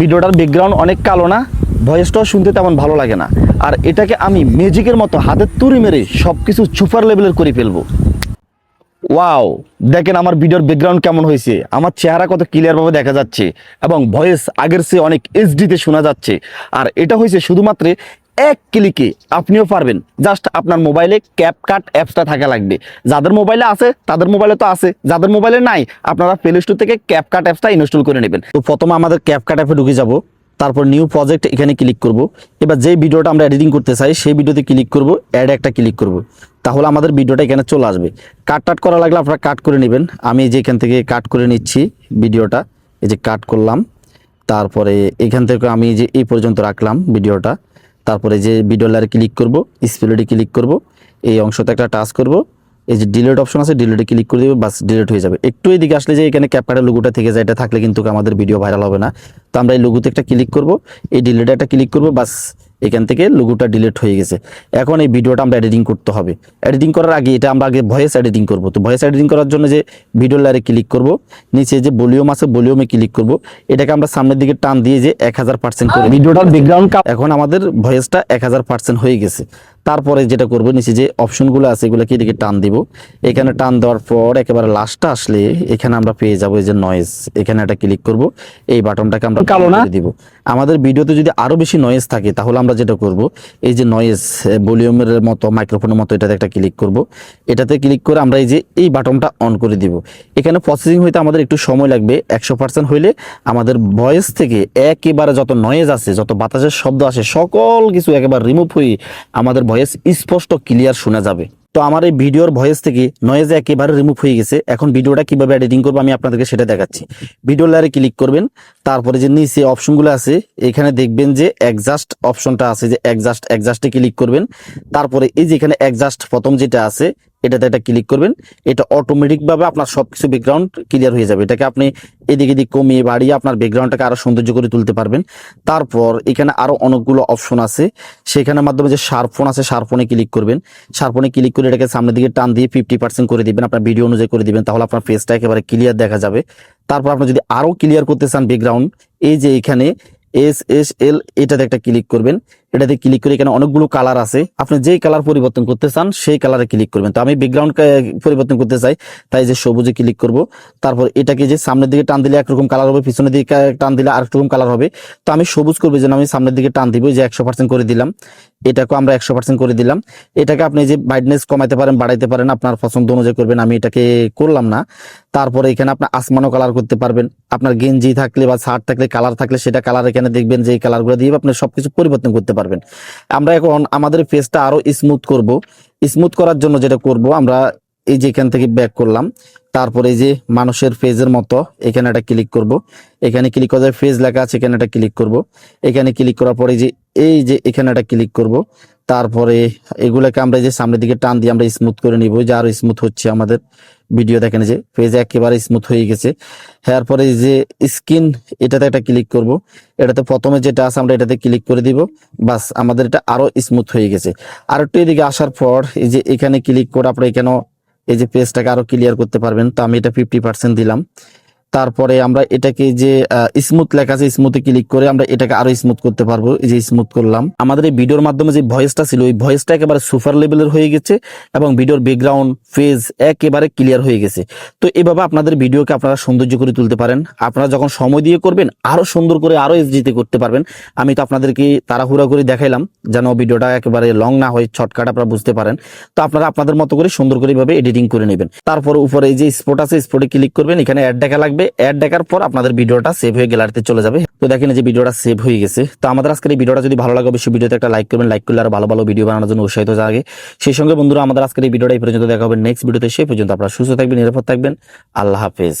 ভিডিওটার ব্যাকগ্রাউন্ড অনেক কালো না ভয়েসটাও শুনতে তেমন ভালো লাগে না। আর এটাকে আমি ম্যাজিকের মতো হাতের তুড়ি মেরে সব কিছু সুপার লেভেলের করে ফেলব। ওয়াও দেখেন আমার ভিডিওর ব্যাকগ্রাউন্ড কেমন হয়েছে। আমার চেহারা কত ক্লিয়ারভাবে দেখা যাচ্ছে এবং ভয়েস আগের চেয়ে অনেক এইচডিতে শোনা যাচ্ছে। আর এটা হয়েছে শুধুমাত্র এক ক্লিকে আপনিও পারবেন। জাস্ট আপনার মোবাইলে ক্যাপকাট অ্যাপসটা থাকা লাগবে। যাদের মোবাইলে আছে, তাদের মোবাইলে তো আছে। যাদের মোবাইলে নাই, আপনারা প্লে স্টোর থেকে ক্যাপকাট অ্যাপসটা ইনস্টল করে নেবেন। তো প্রথমে আমাদের ক্যাপকাট অ্যাপে ঢুকে যাব। তারপর নিউ প্রজেক্ট এখানে ক্লিক করব। এবার যে ভিডিওটা আমরা এডিটিং করতে চাই, সেই ভিডিওতে ক্লিক করব অ্যাড একটা ক্লিক করব। তাহলে আমাদের ভিডিওটা এখানে চলে আসবে। কাট টাট করা লাগলে আপনারা কাট করে নেবেন। আমি যে এখান থেকে কাট করে নিচ্ছি ভিডিওটা। এই যে কাট করলাম। তারপরে এখান থেকে আমি যে এই পর্যন্ত রাখলাম ভিডিওটা। তারপরে যে বিডলারে লারে ক্লিক করব স্পেলডি ক্লিক করব, এই অংশতে একটা টাচ করব, এই যে ডিলেট অপশন আছে ডিলেটে ক্লিক করে দেবে বাস ডিলেট হয়ে যাবে। একটু এদিকে আসলে যে এখানে ক্যাপকাটের লোগোটা থেকে যায়, এটা থাকলে কিন্তু আমাদের ভিডিও ভাইরাল হবে না। তো আমরা এই লোগোতে একটা ক্লিক করব। এই ডিলিটে একটা ক্লিক করব বাস এখান থেকে লোগোটা ডিলিট হয়ে গেছে। এখন এই ভিডিওটা আমরা এডিটিং করতে হবে। এডিটিং করার আগে এটা আমরা আগে ভয়েস এডিটিং করব। তো ভয়েস এডিটিং করার জন্য যে ভিডিও লারে ক্লিক করব নিচে যে ভলিউম আছে ভলিউমে ক্লিক করব এটাকে আমরা সামনের দিকে টান দিয়ে যে এক হাজার পার্সেন্ট করে ভিডিওটার ব্যাকগ্রাউন্ড এখন আমাদের ভয়েসটা এক হাজার পার্সেন্ট হয়ে গেছে। তারপরে যেটা করব নিচে যে অপশনগুলো আছে এগুলোকে এদিকে টান দিব। এখানে টান দেওয়ার পর একেবারে লাস্টটা আসলে এখানে আমরা পেয়ে যাব এই যে নয়েজ এখানে একটা ক্লিক করব। এই বাটনটাকে আমরা কালো না? দিব। আমাদের ভিডিওতে যদি আরও বেশি নয়েজ থাকে, তাহলে আমরা যেটা করব, এই যে নয়েজ ভলিউমের মতো মাইক্রোফোনের মতো এটাতে একটা ক্লিক করব। এটাতে ক্লিক করে আমরা এই যে, এই বাটনটা অন করে দিব। এখানে প্রসেসিং হইতে আমাদের একটু সময় লাগবে, একশো পার্সেন্ট হইলে আমাদের ভয়েস থেকে একেবারে যত নয়েজ আছে যত বাতাসের শব্দ আসে, সকল কিছু একেবারে রিমুভ হয়ে আমাদের ভয়েস স্পষ্ট ক্লিয়ার শোনা যাবে। তো আমার এই ভিডিওর ভয়েস থেকে নয়েজ একেবারে রিমুভ হয়ে গেছে। এখন ভিডিওটা কীভাবে এডিটিং করব আমি আপনাদেরকে সেটা দেখাচ্ছি। ভিডিও লারে ক্লিক করবেন, তারপরে যে নিচে অপশনগুলো আছে, এখানে দেখবেন যে অ্যাডজাস্ট অপশনটা আছে, যে অ্যাডজাস্ট অ্যাডজাস্টে ক্লিক করবেন। তারপরে এই যে এখানে অ্যাডজাস্ট প্রথম যেটা আছে এটাতে একটা ক্লিক করবেন, এটা অটোমেটিক ভাবে আপনার সবকিছু ব্যাকগ্রাউন্ড ক্লিয়ার হয়ে যাবে। এটাকে আপনি এদিক এদিক কমিয়ে বাড়িয়ে আপনার ব্যাকগ্রাউন্ডটাকে আরও সৌন্দর্য করে তুলতে পারবেন। তারপর এখানে আরও অনেকগুলো অপশন আছে। সেখানের মাধ্যমে যে শার্পফোন আছে শার্পফোনে ক্লিক করবেন। শার্পফোনে ক্লিক করে এটাকে সামনের দিকে টান দিয়ে ফিফটি পার্সেন্ট করে দিবেন। আপনার ভিডিও অনুযায়ী করে দিবেন, তাহলে আপনার ফেসটা একেবারে ক্লিয়ার দেখা যাবে। তারপর আপনি যদি আরও ক্লিয়ার করতে চান ব্যাকগ্রাউন্ড এই যে এখানে এস এস এল এটাতে একটা ক্লিক করবেন। এটাতে ক্লিক করে এখানে অনেকগুলো কালার আছে। আপনি যেই কালার পরিবর্তন করতে চান, সেই কালারে ক্লিক করবেন। তো আমি ব্যাকগ্রাউন্ড পরিবর্তন করতে চাই, তাই যে সবুজে ক্লিক করব। তারপর এটাকে যে সামনের দিকে টান দিলে একরকম কালার হবে, পিছনের দিকে টান দিলে আরেক রকম কালার হবে। তো আমি সবুজ করব যেন আমি সামনের দিকে টান দিব যে একশো করে দিলাম। এটাকে আমরা একশো করে দিলাম। এটাকে আপনি যে ব্রাইটনেস কমাইতে পারেন, বাড়াইতে পারেন, আপনার পছন্দ অনুযায়ী করবেন, আমি এটাকে করলাম না। তারপরে এখানে আপনি আসমানও কালার করতে পারবেন। আপনার গেঞ্জি থাকলে বা শার্ট থাকলে কালার থাকলে সেটা কালার এখানে দেখবেন যে এই কালারগুলো দিয়ে আপনি সবকিছু পরিবর্তন করতে পারবেন। আমরা এখন আমাদের ফেসটা আরও স্মুথ করব। স্মুথ করার জন্য যেটা করব, আমরা এই যে এখান থেকে ব্যাক করলাম, তারপরে এই যে মানুষের ফেজের মতো এখানে একটা ক্লিক করব। এখানে ক্লিক করার ফেজ লেখা আছে, এখানে একটা ক্লিক করব। এখানে ক্লিক করার পরে যে, এই যে এখানে একটা ক্লিক করব। তারপরে এগুলাকে আমরা যে সামনের দিকে টান দিয়ে আমরা স্মুথ করে নিব, যে আরও স্মুথ হচ্ছে আমাদের। ভিডিও দেখেন যে ফেজ একেবারে স্মুথ হয়ে গেছে। হ্যাঁ পরে যে স্কিন এটাতে একটা ক্লিক করব। এটাতে প্রথমে যেটা আছে, আমরা এটাতে ক্লিক করে দিব। বাস, আমাদের এটা আরও স্মুথ হয়ে গেছে। আর একটু এদিকে আসার পর, এই যে এখানে ক্লিক করে আপনারা এখানেও এই যে পেজটাকে আরও ক্লিয়ার করতে পারবেন। তো আমি এটা ফিফটি পার্সেন্ট দিলাম। তারপরে আমরা এটাকে যে স্মুথ লেখা আছে স্মুথে ক্লিক করে আমরা এটাকে আরও স্মুথ করতে পারব। এই যে স্মুথ করলাম। আমাদের এই ভিডিওর মাধ্যমে যে ভয়েসটা ছিল ওই ভয়েসটা একেবারে সুপার লেভেলের হয়ে গেছে এবং ভিডিওর ব্যাকগ্রাউন্ড ফেজ একেবারে ক্লিয়ার হয়ে গেছে। তো এভাবে আপনাদের ভিডিওকে আপনারা সৌন্দর্য করে তুলতে পারেন। আপনারা যখন সময় দিয়ে করবেন, আরও সুন্দর করে আরও এসডিতে করতে পারবেন। আমি তো আপনাদেরকে তাড়াহুড়া করে দেখাইলাম, যেন ভিডিওটা একেবারে লং না হয় ছটকাট আপনারা বুঝতে পারেন। তো আপনারা আপনাদের মতো করে সুন্দর করে এভাবে এডিটিং করে নেবেন। তারপর উপরে এই যে স্পট আছে স্পটে ক্লিক করবেন। এখানে অ্যাড দেখা লাগবে। অ্যাড দেখার পর আপনাদের ভিডিওটা সেভ হয়ে গ্যালারিতে চলে যাবে। তো দেখেন যে ভিডিওটা সেভ হয়ে গেছে। তো আমাদের আজকের এই ভিডিওটা যদি ভালো লাগে, অবশ্যই ভিডিওতে একটা লাইক করবেন। লাইক করলে আর ভালো ভালো ভিডিও বানানোর জন্য উৎসাহিত জাগে সেই সঙ্গে বন্ধুরা, আমাদের আজকের এই ভিডিওটা এই পর্যন্ত দেখা হবে। নেক্সট ভিডিওতে সেই পর্যন্ত আপনারা সুস্থ থাকবেন, নিরাপদ থাকবেন। আল্লাহ হাফেজ।